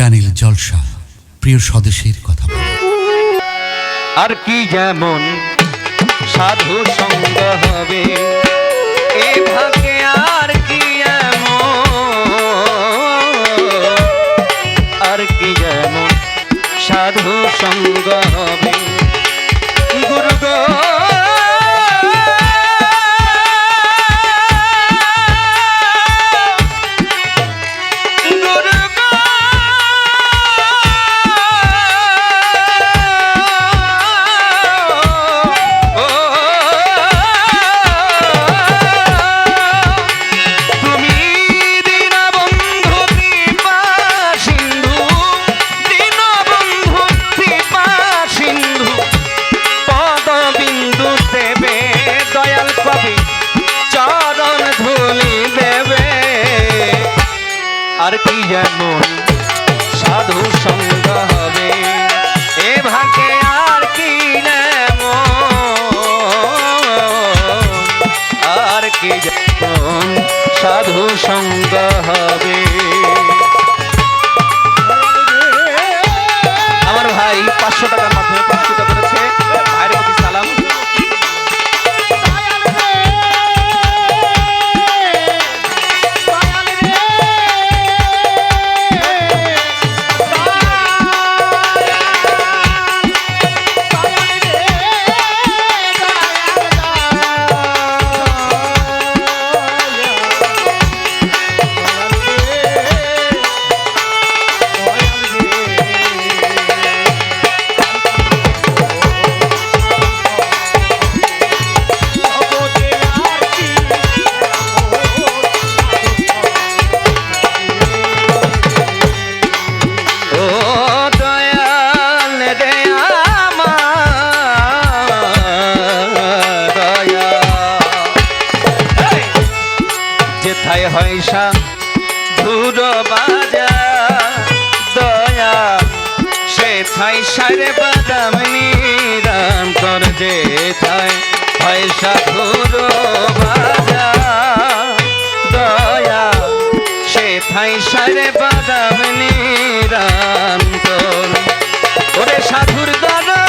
Channel জলসা, প্রিয় স্বদেশের কথা আর কি যেমন সাধু সঙ্গ হবে যেমন সাধু সঙ্গ হবে যেমন সাধু সঙ্গ হবে। এ ভাগে আর কি আর কি যেমন সাধু সঙ্গ বাজা দয়া সেথায় সারে বাদাম নিরাম হয়সা ধুর বাজা দয়া সেথায় সারে বাদাম নিরাম কর। সাধুর দ্বারা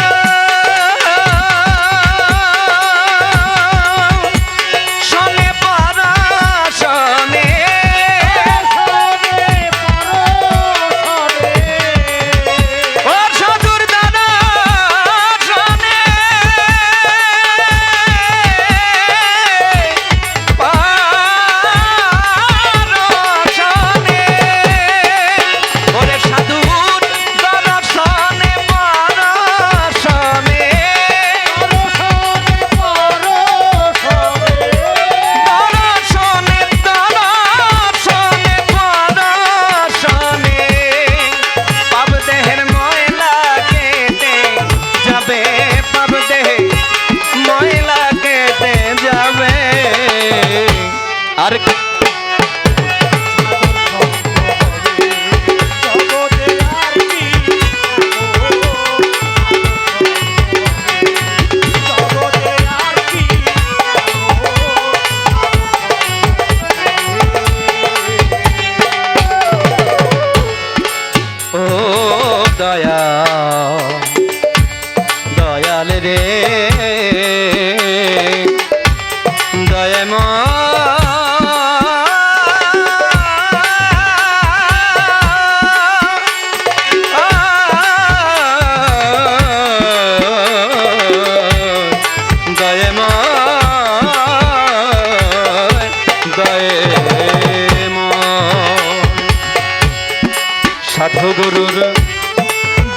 গুরুর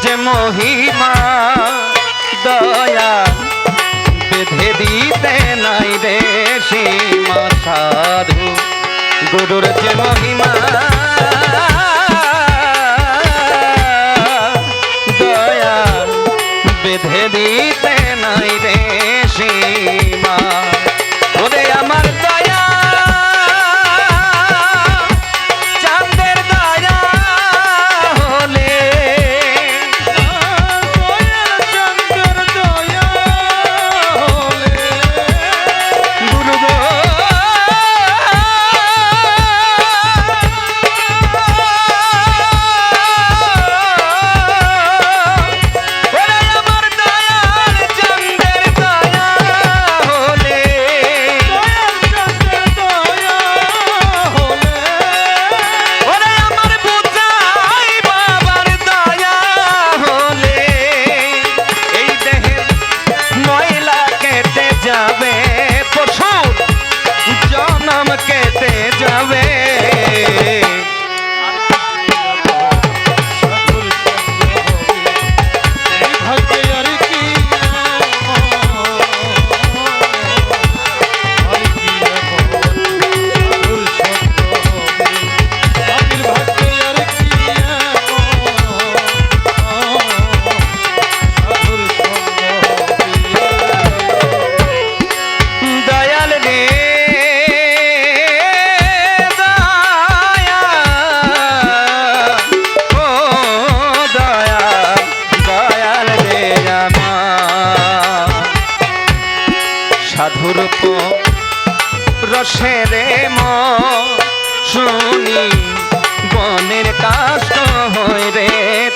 যে মহিমা, দয়া বেঁধে দিতে নাই রে সীমা সাধু। গুরুর যে মহিমা, দয়া বেঁধে দিতে গল্প। রসের শুনি বনের কাষ্ট হয় রে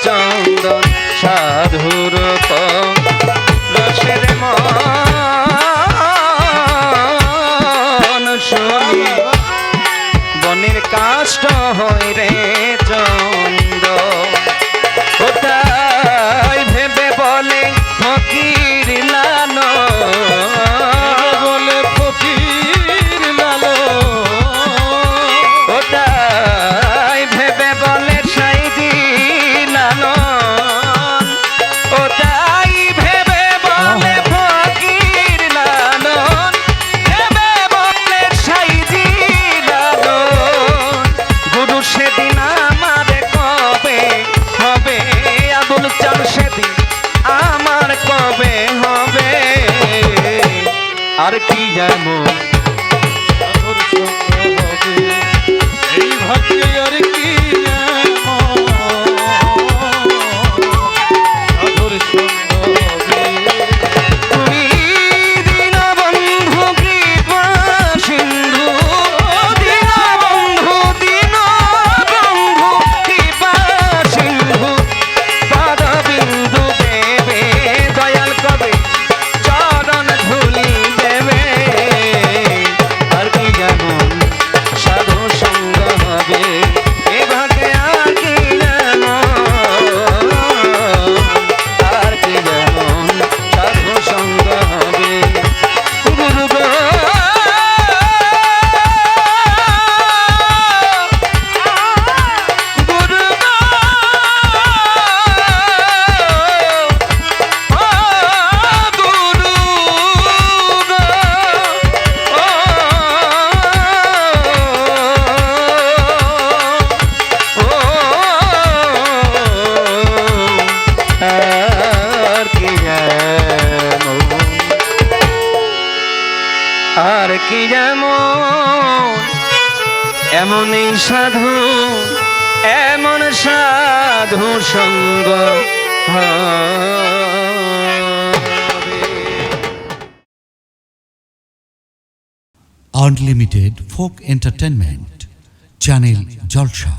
চন্দন সাধুর পর llamo. কি যেমন এমনই সাধু এমন সাধু সঙ্গ unlimited folk entertainment channel Jalsha